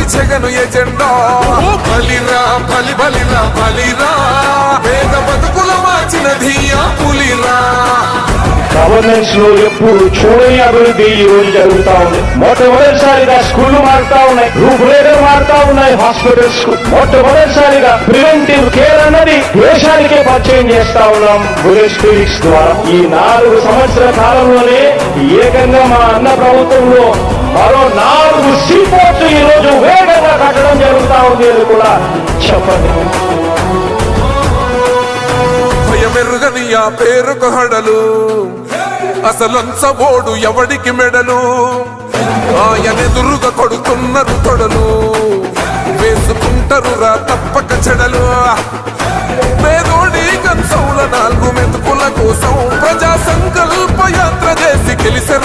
ఇవ్వాలన్నది Jagan agenda. బలిరా బలి బలిరా బలిరా. వేద బతుకుల మార్చినది ఆ పులిరా. గవర్నెన్స్లో ఎప్పుడు చూడని అభివృద్ధి ఈ రోజు జరుగుతా ఉంది. మొట్టమొదటిసారిగా స్కూళ్ళు మారుతా ఉన్నాయి. రూపురేఖలు మారుతా ఉన్నాయి హాస్పిటల్స్కు. మొట్టమొదటిసారిగా ప్రివెంటివ్ కేర్ అన్నది దేశానికే పరిచయం చేస్తా ఉన్నాం బులెట్ క్లినిక్స్ ద్వారా. ఈ నాలుగు సంవత్సరాల కాలంలోనే ఏకంగా మా అన్న ప్రభుత్వంలో మరో నాలుగు సీపోర్ట్స్ పేర్లు కూడా చెప్పండి. భయమెరుగని ఆ పేరుకు హడలు. అసలంచబోడు ఎవడికి మెడలు? ఆయనెదురుగా కొడుతున్నారు తొడలు వేసుకుంటారు రా తప్పక చెడలు. పేదోడి కంచౌల నాలుగు మెతుకుల కోసం ప్రజా సంకల్ప యాత్ర చేసి గెలిసిన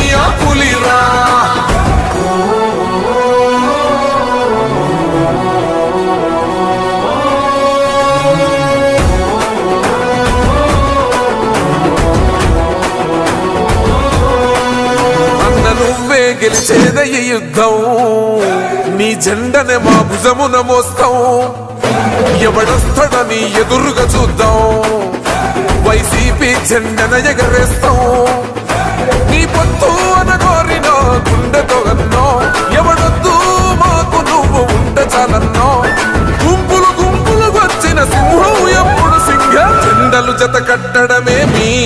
గెలిచేద ఈ యుద్ధం. నీ జెండనే మా భుజమున మోస్తాం. ఎవడొస్తాడని ఎదురుగా చూద్దాం. వైసీపీ జెండన ఎగరేస్తాం. నీ పొత్తు అనగోరిన గుండెతో అన్నో. ఎవడొద్దు మాకు నువ్వు ఉండ చాలన్నో. గుంపులు గుంపులు వచ్చిన సింహం ఎప్పుడు సింహ జెండలు జత కట్టడం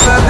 Przede